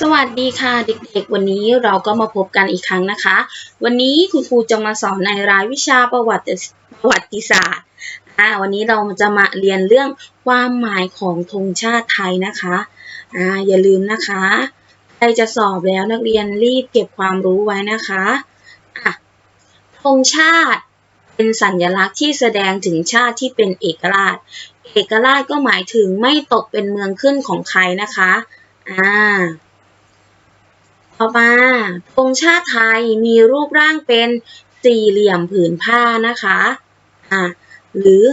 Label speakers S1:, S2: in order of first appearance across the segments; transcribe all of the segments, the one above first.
S1: สวัสดีค่ะเด็กๆ วันนี้เราก็มาพบกันอีกครั้งนะคะ วันนี้คุณครูจะมาสอนในรายวิชาประวัติประวัติศาสตร์อ่าวันนี้เราจะมาเรียนเรื่องความหมายของธงชาติไทยนะคะอ่าอย่าลืมนะคะใครจะสอบแล้วนักเรียนรีบเก็บความรู้ไว้นะคะอะธงชาติเป็นสัญลักษณ์ที่แสดงถึงชาติที่เป็นเอกราช เอกราชก็หมายถึงไม่ตกเป็นเมืองขึ้นของใครนะคะอ่า ต่อมาธงชาติไทยมีรูปร่างเป็นสี่เหลี่ยมผืนผ้านะคะอ่าหรือ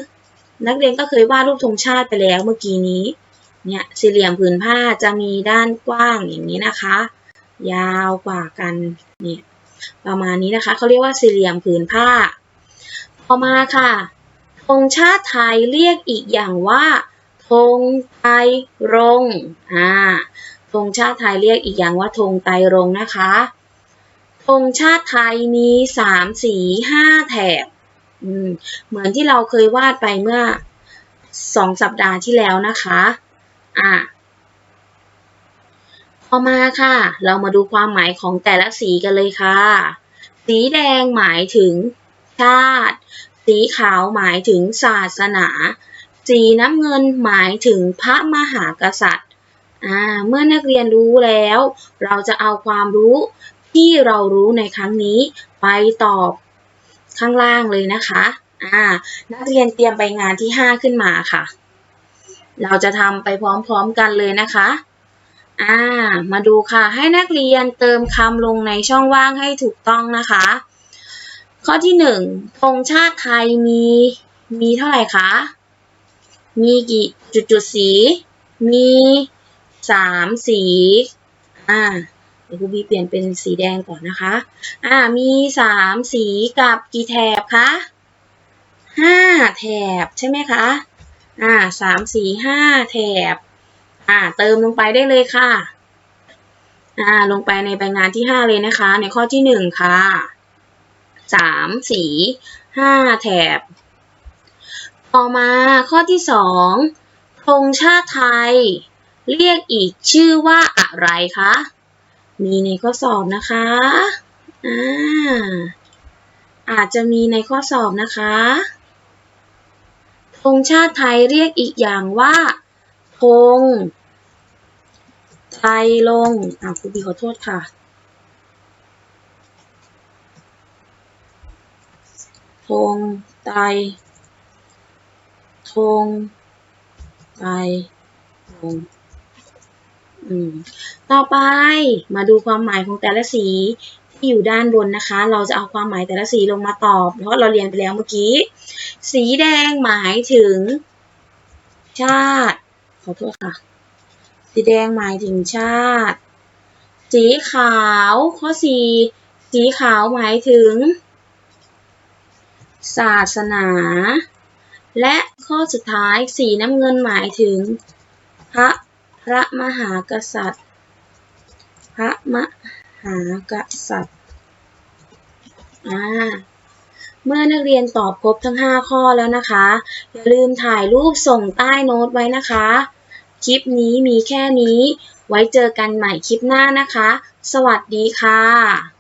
S1: นักเรียนก็เคยวาดรูปธงชาติไปแล้วเมื่อกี้นี้ เนี่ยสี่เหลี่ยมผืนผ้าจะมีด้านกว้างอย่างนี้นะคะ ยาวกว่ากันเนี่ยประมาณนี้นะคะเขาเรียกว่าสี่เหลี่ยมผืนผ้า ต่อมาค่ะธงชาติไทยเรียกอีกอย่างว่าธงไตรรงอ่า งชาติไทยเรียกอีกอย่างว่าธงไตรรงค์นะคะธงชาติไทยมีสามสีห้าแถบเหมือนที่เราเคยวาดไปเมื่อสองสัปดาห์ที่แล้วนะคะอะต่อมาค่ะ เรามาดูความหมายของแต่ละสีกันเลยค่ะ สีแดงหมายถึงชาติ สีขาวหมายถึงศาสนา สีน้ำเงินหมายถึงพระมหากษัตริย์ อ่าเมื่อนักเรียนรู้แล้ว เราจะเอาความรู้ที่เรารู้ในครั้งนี้ไปตอบข้างล่างเลยนะคะอ่านักเรียนเตรียมไปงานที่ 5 ขึ้นมาค่ะ เราจะทำไปพร้อมๆกันเลยนะคะอ่ามาดูค่ะ ให้นักเรียนเติมคำลงในช่องว่างให้ถูกต้องนะคะ ข้อที่หนึ่งธงชาติไทยมีมีเท่าไหร่คะ มีกี่จุดจุดสี มี สามสีอ่าเดี๋ยวครูบีเปลี่ยนเป็นสีแดงก่อนนะคะ อ่า มีสามสีกับกี่แถบคะห้าแถบใช่ไหมคะ อ่าสามสีห้าแถบ อ่า เติมลงไปได้เลยค่ะ อ่า ลงไปในใบงานที่ห้าเลยนะคะ ในข้อที่หนึ่งค่ะสามสีห้าแถบ ต่อมาข้อที่สองธงชาติไทย เรียกอีกชื่อว่าอะไรคะ มีในข้อสอบนะคะอ่าอาจจะมีในข้อสอบนะคะธงชาติไทยเรียกอีกอย่างว่าธงไทยลงอ่าครูบีขอโทษค่ะธงไตรธงไตรรง ต่อไปมาดูความหมายของแต่ละสีที่อยู่ด้านบนนะคะ เราจะเอาความหมายแต่ละสีลงมาตอบ เพราะเราเรียนไปแล้วเมื่อกี้ สีแดงหมายถึง ชาติ ขอโทษค่ะ สีแดงหมายถึงชาติ สีขาวข้อสี่สีขาวหมายถึง ศาสนา และข้อสุดท้ายสีน้ำเงินหมายถึงพระ ระมหากษัตริย์ พระมหากษัตริย์อ่าเมื่อนักเรียนตอบครบทั้ง 5 ข้อแล้วนะคะ อย่าลืมถ่ายรูปส่งใต้โน้ตไว้นะคะ คลิปนี้มีแค่นี้ ไว้เจอกันใหม่คลิปหน้านะคะ สวัสดีค่ะ